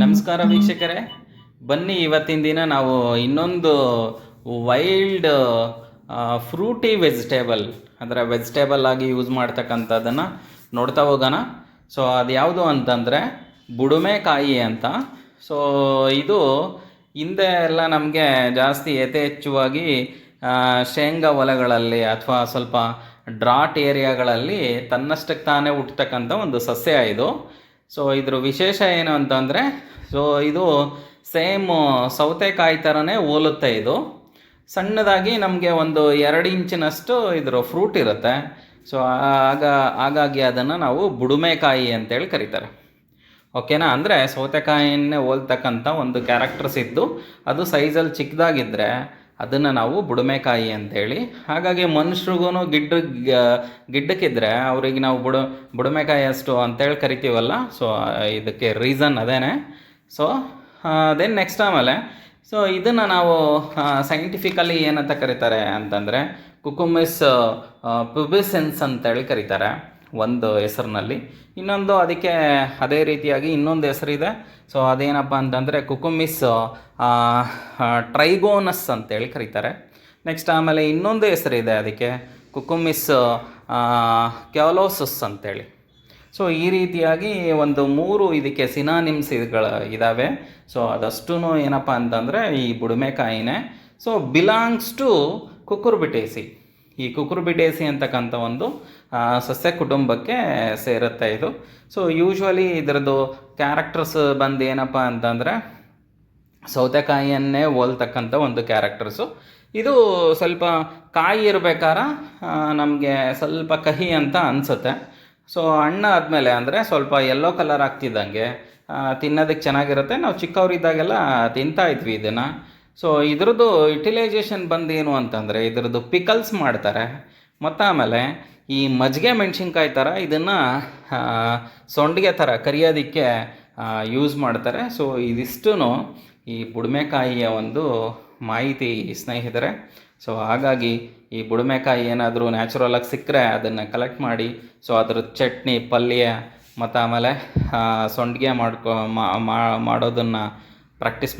ನಮಸ್ಕಾರ ವೀಕ್ಷಕರೇ. ಬನ್ನಿ ಇವತ್ತಿನ ದಿನ ನಾವು ಇನ್ನೊಂದು ವೈಲ್ಡ್ ಫ್ರೂಟಿ ವೆಜಿಟೇಬಲ್ ಅಂದರೆ ವೆಜಿಟೇಬಲ್ ಆಗಿ ಯೂಸ್ ಮಾಡ್ತಕ್ಕಂಥದ್ದನ್ನು ನೋಡ್ತಾ ಹೋಗೋಣ. ಸೊ ಅದು ಯಾವುದು ಅಂತಂದರೆ ಬುಡುಮೆಕಾಯಿ ಅಂತ. ಸೊ ಇದು ಹಿಂದೆ ಎಲ್ಲ ನಮಗೆ ಜಾಸ್ತಿ ಯಥೇಚ್ಛವಾಗಿ ಶೇಂಗಾ ಹೊಲಗಳಲ್ಲಿ ಅಥವಾ ಸ್ವಲ್ಪ ಡ್ರಾಟ್ ಏರಿಯಾಗಳಲ್ಲಿ ತನ್ನಷ್ಟಕ್ಕೆ ತಾನೇ ಹುಟ್ಟತಕ್ಕಂಥ ಒಂದು ಸಸ್ಯ ಇದು. ಸೊ ಇದ್ರ ವಿಶೇಷ ಏನು ಅಂತಂದರೆ ಸೊ ಇದು ಸೇಮ್ ಸೌತೆಕಾಯಿ ಥರನೇ ಹೋಲುತ್ತೆ ಇದು. ಸಣ್ಣದಾಗಿ ನಮಗೆ ಒಂದು ಎರಡು ಇಂಚಿನಷ್ಟು ಇದ್ರ ಫ್ರೂಟ್ ಇರುತ್ತೆ. ಸೊ ಆಗ ಹಾಗಾಗಿ ಅದನ್ನು ನಾವು ಬುಡುಮೆಕಾಯಿ ಅಂತೇಳಿ ಕರೀತಾರೆ. ಓಕೆನಾ ಅಂದರೆ ಸೌತೆಕಾಯಿಯನ್ನೇ ಹೋಲ್ತಕ್ಕಂಥ ಒಂದು ಕ್ಯಾರೆಕ್ಟರ್ಸ್ ಇದ್ದು, ಅದು ಸೈಜಲ್ಲಿ ಚಿಕ್ಕದಾಗಿದ್ದರೆ ಅದನ್ನು ನಾವು ಬುಡುಮೆಕಾಯಿ ಅಂತೇಳಿ. ಹಾಗಾಗಿ ಮನುಷ್ಯರಿಗೂ ಗಿಡ್ಡ ಗಿಡ್ಡಕ್ಕಿದ್ರೆ ಅವ್ರಿಗೆ ನಾವು ಬುಡ, ಬುಡುಮೆಕಾಯಿ ಅಷ್ಟು ಅಂತೇಳಿ ಕರಿತೀವಲ್ಲ ಸೊ ಇದಕ್ಕೆ ರೀಸನ್ ಅದೇನೆ. ಸೊ ದೆನ್ ನೆಕ್ಸ್ಟ್ ಆಮೇಲೆ ಸೊ ಇದನ್ನು ನಾವು ಸೈಂಟಿಫಿಕಲಿ ಏನಂತ ಕರೀತಾರೆ ಅಂತಂದರೆ ಕುಕುಮಿಸ್ ಪುಬಿಸೆನ್ಸ್ ಅಂತೇಳಿ ಕರೀತಾರೆ. ಒಂದು ಹೆಸರಿನಲ್ಲಿ. ಇನ್ನೊಂದು ಅದಕ್ಕೆ ಅದೇ ರೀತಿಯಾಗಿ ಇನ್ನೊಂದು ಹೆಸರಿದೆ. ಸೊ ಅದೇನಪ್ಪ ಅಂತಂದರೆ ಕುಕುಮಿಸ್ ಟ್ರೈಗೋನಸ್ ಅಂತೇಳಿ ಕರೀತಾರೆ. ನೆಕ್ಸ್ಟ್ ಆಮೇಲೆ ಇನ್ನೊಂದು ಹೆಸರಿದೆ ಅದಕ್ಕೆ ಕುಕುಮಿಸ್ ಕ್ಯಾಲೋಸಸ್ ಅಂತೇಳಿ. ಸೊ ಈ ರೀತಿಯಾಗಿ ಒಂದು ಮೂರು ಇದಕ್ಕೆ ಸಿನಾನಿಮ್ಸ್ಗಳ ಇದ್ದಾವೆ ಸೊ ಅದಷ್ಟೂ ಏನಪ್ಪ ಅಂತಂದರೆ ಈ ಬುಡುಮೆಕಾಯಿನೇ. ಸೊ ಬಿಲಾಂಗ್ಸ್ ಟು ಕುಕುರ್ಬಿಟೇಸಿ ಈ ಕುಕುರ್ಬಿಟೇಸಿ ಅಂತಕ್ಕಂಥ ಒಂದು ಸಸ್ಯ ಕುಟುಂಬಕ್ಕೆ ಸೇರುತ್ತೆ ಇದು. ಸೊ ಯೂಶ್ವಲಿ ಇದರದ್ದು ಕ್ಯಾರೆಕ್ಟರ್ಸ್ ಬಂದು ಏನಪ್ಪ ಅಂತಂದರೆ, ಸೌತೆಕಾಯಿಯನ್ನೇ ಹೋಲ್ತಕ್ಕಂಥ ಒಂದು ಕ್ಯಾರೆಕ್ಟರ್ಸು ಇದು ಸ್ವಲ್ಪ ಕಾಯಿ ಇರಬೇಕಾರ ನಮಗೆ ಸ್ವಲ್ಪ ಕಹಿ ಅಂತ ಅನಿಸುತ್ತೆ. ಸೊ ಹಣ್ಣು ಆದಮೇಲೆ ಅಂದರೆ ಸ್ವಲ್ಪ ಯೆಲ್ಲೋ ಕಲರ್ ಆಗ್ತಿದ್ದಂಗೆ ತಿನ್ನೋದಕ್ಕೆ ಚೆನ್ನಾಗಿರುತ್ತೆ. ನಾವು ಚಿಕ್ಕವರಿದ್ದಾಗೆಲ್ಲ ತಿಂತಾ ಇದ್ವಿ ಇದನ್ನು. ಸೊ ಇದ್ರದ್ದು ಯುಟಿಲೈಸೇಷನ್ ಬಂದು ಏನು ಅಂತಂದರೆ, ಇದ್ರದ್ದು ಪಿಕಲ್ಸ್ ಮಾಡ್ತಾರೆ. ಮತ್ತು ಆಮೇಲೆ ಈ ಮಜ್ಜಿಗೆ ಮೆಣಸಿನ್ಕಾಯಿ ಥರ ಇದನ್ನು ಸೊಂಡಿಗೆ ಥರ ಕರಿಯೋದಕ್ಕೆ ಯೂಸ್ ಮಾಡ್ತಾರೆ. ಸೊ ಇದಿಷ್ಟೂ ಈ ಬುಡ್ಮೆಕಾಯಿಯ ಒಂದು ಮಾಹಿತಿ ಸ್ನೇಹಿತರೆ. ಸೊ ಹಾಗಾಗಿ ಈ ಬುಡ್ಮೆಕಾಯಿ ಏನಾದರೂ ನ್ಯಾಚುರಲಾಗಿ ಸಿಕ್ಕರೆ ಅದನ್ನು ಕಲೆಕ್ಟ್ ಮಾಡಿ ಸೊ ಅದ್ರ ಚಟ್ನಿ, ಪಲ್ಯ ಮತ್ತು ಆಮೇಲೆ ಸೊಂಡಿಗೆ ಮಾಡ್ಕೊ ಮಾಡೋದನ್ನು ಪ್ರಾಕ್ಟೀಸ್